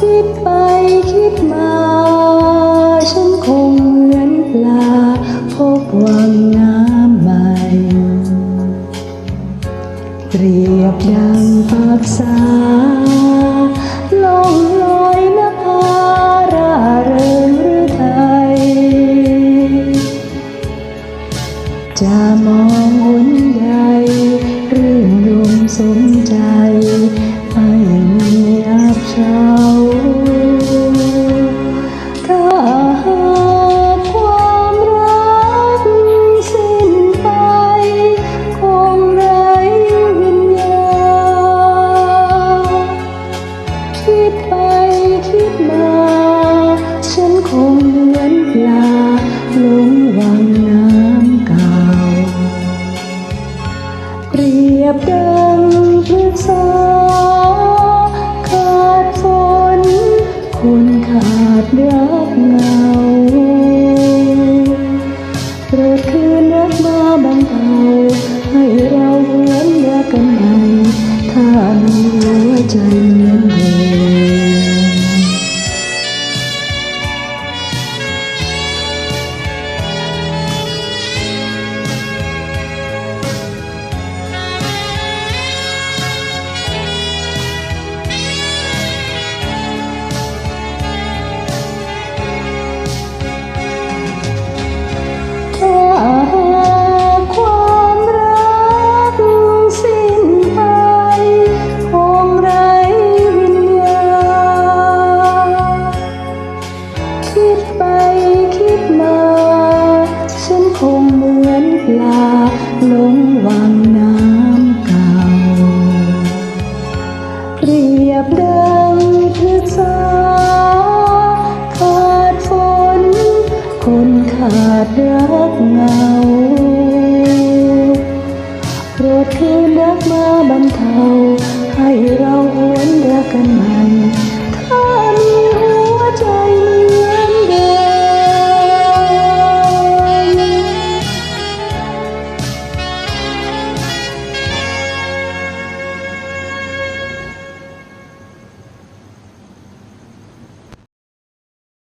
คิดไปคิดมา ฉันคงเหมือนปลาพบวังน้ำใหม่ เปรียบดังปากสาลงลอยนภาราเริงหรือไทย จะมองหุนใดเรื่นรมสมใจไม่มี am the ยบดังพฤกษาขาดฝนคนขาดรักเงาโปรดคืนรักมาบังเทาให้เราเหมือนรักกันใหม่ถ้ามีหัวใจ เหมือนปลาลงวังน้ำเก่า เรียบดังพฤกษาขาดฝนคนขาดรักเงาโรดคืนรักมาบรรเทา ให้เราหวนรักกันใหม่